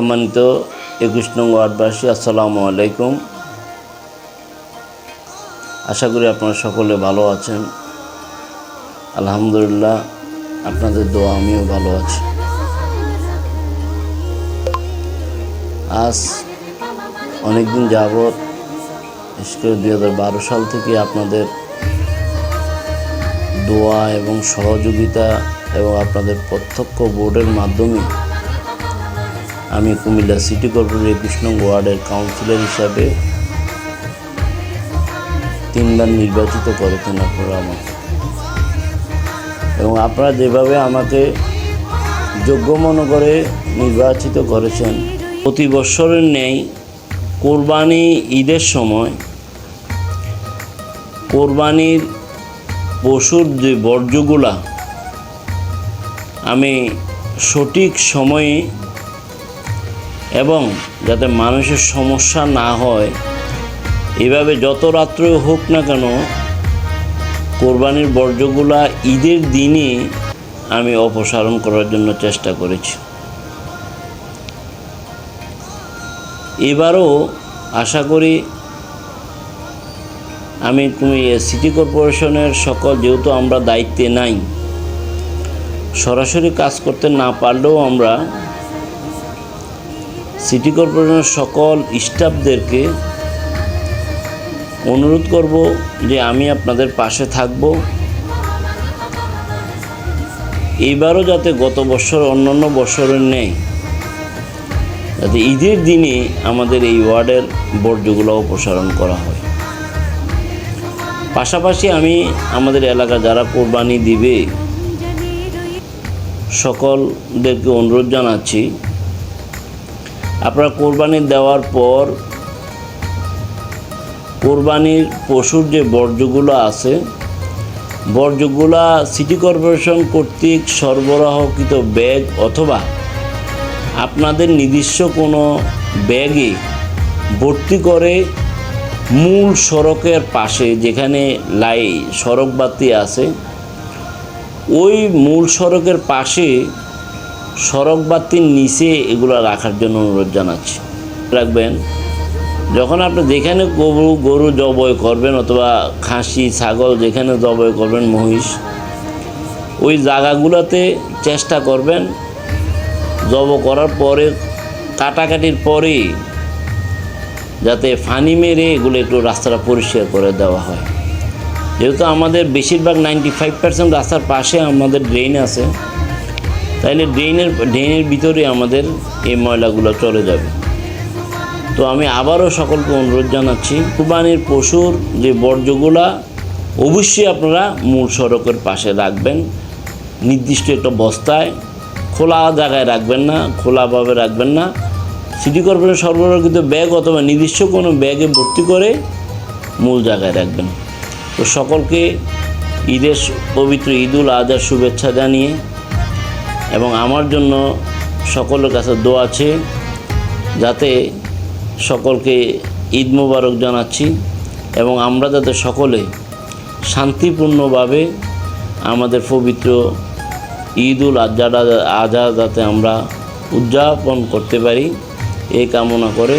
সম্মানিত একুশ নং ওয়ার্ডবাসী, আসসালামু আলাইকুম। আশা করি আপনারা সকলে ভালো আছেন। আলহামদুলিল্লাহ, আপনাদের দোয়া আমিও ভালো আছি। আজ অনেকদিন যাবৎ, বিশেষ করে দুই হাজার বারো সাল থেকে আপনাদের দোয়া এবং সহযোগিতা এবং আপনাদের প্রত্যক্ষ বোর্ডের মাধ্যমে আমি কুমিল্লা সিটি একুশ নং ওয়ার্ডের কাউন্সিলর হিসাবে তিনবার নির্বাচিত করেছেন আপনারা আমাকে এবং আপনারা যেভাবে আমাকে যোগ্য মনে করে নির্বাচিত করেছেন, প্রতি বছরের নেই কোরবানি ঈদের সময় কোরবানির পশুর যে বর্জ্যগুলা, আমি সঠিক সময়ে এবং যাতে মানুষের সমস্যা না হয়, এভাবে যত রাত্রে হোক না কেন কোরবানির বর্জ্যগুলা ঈদের দিনে আমি অপসারণ করার জন্য চেষ্টা করেছি। এবারও আশা করি আমি তুমি সিটি কর্পোরেশনের সকল, যেহেতু আমরা দায়িত্বে নাই, সরাসরি কাজ করতে না পারলেও আমরা সিটি কর্পোরেশনের সকল স্টাফদেরকে অনুরোধ করব যে আমি আপনাদের পাশে থাকব। এইবারও যাতে গত বছর, অন্যান্য বছরের নেই, যাতে ঈদের দিনে আমাদের এই ওয়ার্ডের বর্জ্যগুলো অপসারণ করা হয়। পাশাপাশি আমি আমাদের এলাকা যারা কোরবানি দিবে, সকলদেরকে অনুরোধ জানাচ্ছি আপনারা কোরবানি দেওয়ার পর কোরবানির পশুর যে বর্জ্যগুলো আছে, বর্জ্যগুলা সিটি কর্পোরেশন কর্তৃক সরবরাহকৃত ব্যাগ অথবা আপনাদের নিজস্ব কোনো ব্যাগে ভর্তি করে মূল সড়কের পাশে যেখানে লাই, সড়ক বাতি আছে, ওই মূল সড়কের পাশে সড়ক বাতির নিচে এগুলো রাখার জন্য অনুরোধ জানাচ্ছি। রাখবেন, যখন আপনি যেখানে গরু গরু জবয় করবেন অথবা খাসি, ছাগল যেখানে জবয় করবেন, মহিষ, ওই জায়গাগুলোতে চেষ্টা করবেন জব করার পরে, কাটাকাটির পরে যাতে ফানি মেরে এগুলো একটু রাস্তাটা পরিষ্কার করে দেওয়া হয়। যেহেতু আমাদের বেশিরভাগ নাইনটি ফাইভ পার্সেন্ট রাস্তার পাশে আমাদের ড্রেন আছে। তাইলে ড্রেনের ড্রেনের ভিতরে আমাদের এই ময়লাগুলো চলে যাবে। তো আমি আবারও সকলকে অনুরোধ জানাচ্ছি, কুরবানির পশুর যে বর্জ্যগুলা, অবশ্যই আপনারা মূল সড়কের পাশে রাখবেন। নির্দিষ্ট একটা বস্তায়, খোলা জায়গায় রাখবেন না খোলাভাবে রাখবেন না। সিটি কর্পোরেশন সরবরাহকৃত ব্যাগ অথবা নির্দিষ্ট কোনো ব্যাগে ভর্তি করে মূল জায়গায় রাখবেন। তো সকলকে ঈদের পবিত্র ঈদুল আজহার শুভেচ্ছা জানিয়ে এবং আমার জন্য সকলের কাছে দোয়া আছে যাতে সকলকে ঈদ মোবারক জানাচ্ছি এবং আমরা যাতে সকলে শান্তিপূর্ণভাবে আমাদের পবিত্র ঈদুল আজহাটা আজহা যাতে আমরা উদযাপন করতে পারি এই কামনা করে